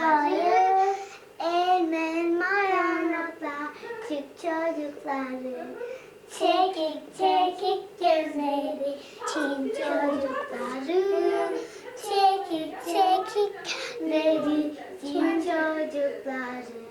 çocukları Elmen mayanotlar küçük çocukları Çekik çekik gözleri. Çin çocukları Çekik çekik gözleri. Çin çocukları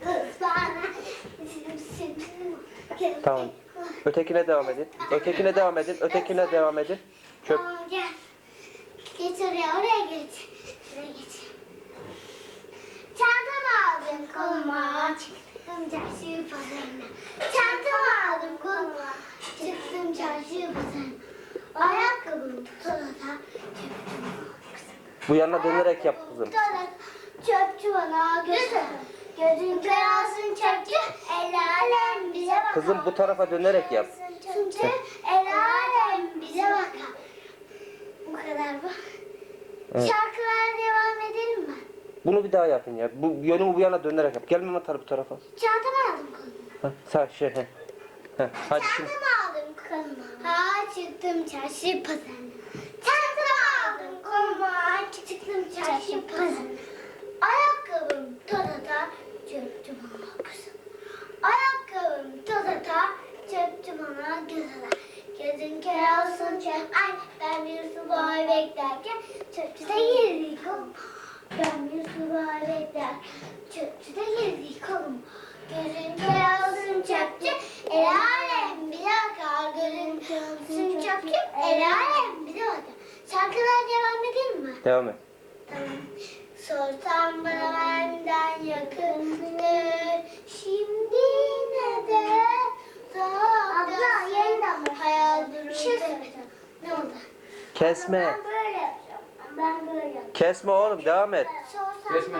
ıspanak hey sim sim sim Tamam. Ötekine devam edin. Ötekine devam edin. Ötekine devam edin. Köp Tamam gel. Geç oraya, oraya geç. Şuraya geç. Çantamı aldım koluma, çıktım çarşı pazarına. Çantamı aldım koluma, çıktım çarşı pazarına. Ayakkabım tutulata, çöpçü bu yana dönerek yap kızım. Çöpçü bana göster. Gözün kör olsun çöpçü, el alem bize bakar. Kızım bu tarafa dönerek yap. Çöpçü, el alem bize bakar. Bu kadar bu. Evet. Şarkılara devam edelim mi? Bunu bir daha yapın ya. Bu yönümü bu yana dönerek yap. Gelme Matar bu tarafa. Çantamı aldım koluma. Sağ şey. Heh. Heh, hadi şimdi. Çantamı aldım koluma. Ha çıktım çarşı pazarına. Koluma. Çıktım çarşı pazarına. Ayakkabım tadata çöptü bana kızım. Ayakkabım tadata çöptü bana güzel. Gözün kör olsun çöp. Ay ben bir subay beklerken çöpçü de girdi kolum. Ben bir subay beklerken çöpçü de girdi kolum. Gözün kör olsun çöpçü. El alem bir dakika. Gözün kör olsun çöpçü. El alem bir dakika. Şarkılar devam edelim mi? Devam et. Bana benden yakındır. Şimdi neden? Abla yeniden. Hayal durur. şey Ne oldu? Kesme. Ben böyle yapacağım. Ben böyle yapacağım. Kesme oğlum devam et. Sorsam Kesme.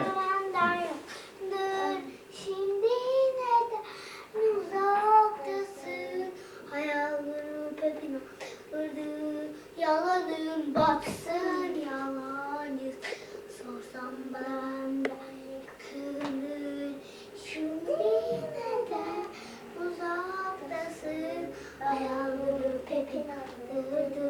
嘟嘟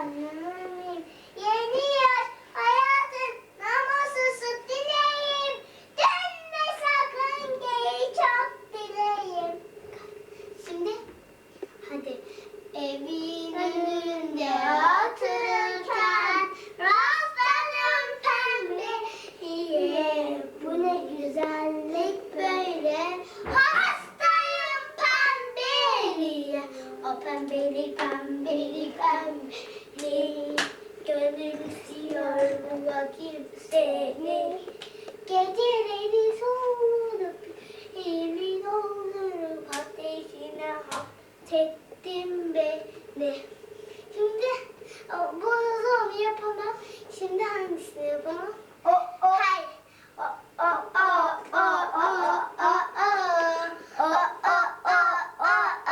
嗯 vakit seni. Geceleri soğurup evi doldurup ateşine hapsettim beni. Şimdi o, bu hızlı yapamam. Şimdi hangisini yapamam? O, o. Hayır. O, o, o, o, o, o, o. O, o, o, o, o, o.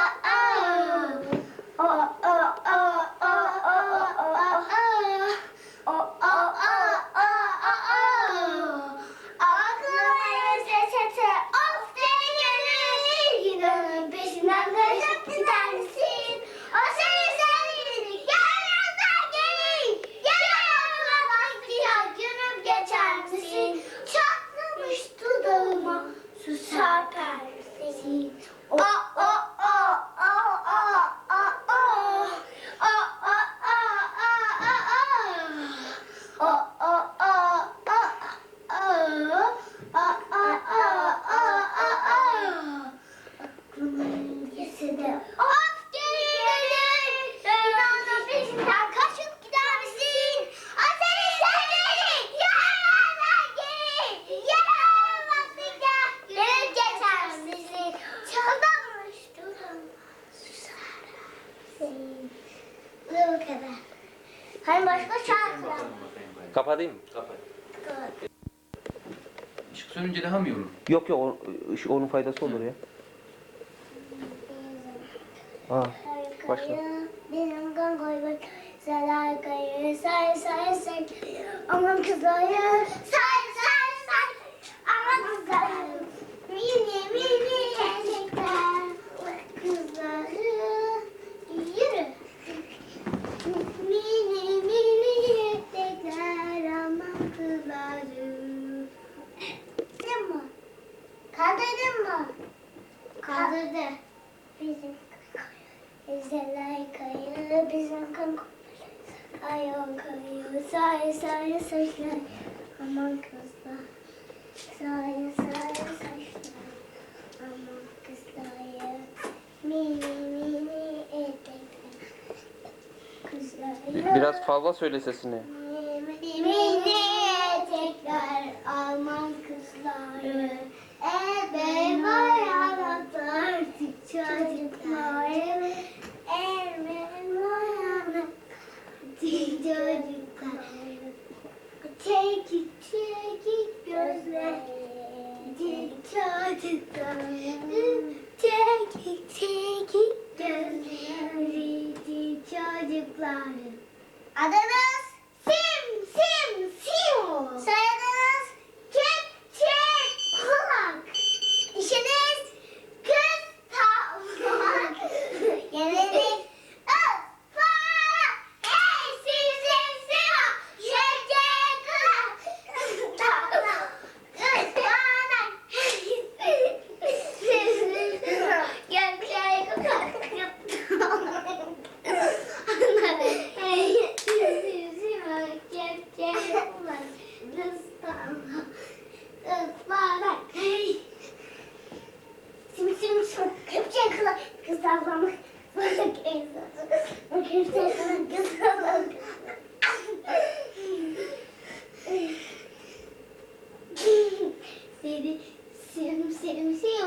O, o, o, o, o, o, o, o. O, o, o, o, o, o. Aklıma reçete of deli gelir. Yine onun peşinden koşup En başta şarkı. Kapatayım mı? Kapat. Işık sönünce daha mı olur? Yok yok o- ış- onun faydası olur ya. Aa, Başla. Benim kan Seler kayı say say say Aman kızları say say say Aman kızları Güzeller kayıyor, bizim kan Kayıyor kayıyor, say say saçlar Aman kızlar. Say say saçlar Aman kızlar. Mini mini etekler Kızlar. Biraz fazla söyle sesini. Mini etekler Alman kızları Ebe boyanar çocuklar Adeus! Cemil Rıstanlı ıspanak. Şimdi şimdi şimdi kıpçak kıla kızarlamak. Bakın kızarlamak. Kızarlamak. Seni sevim sevim sevim.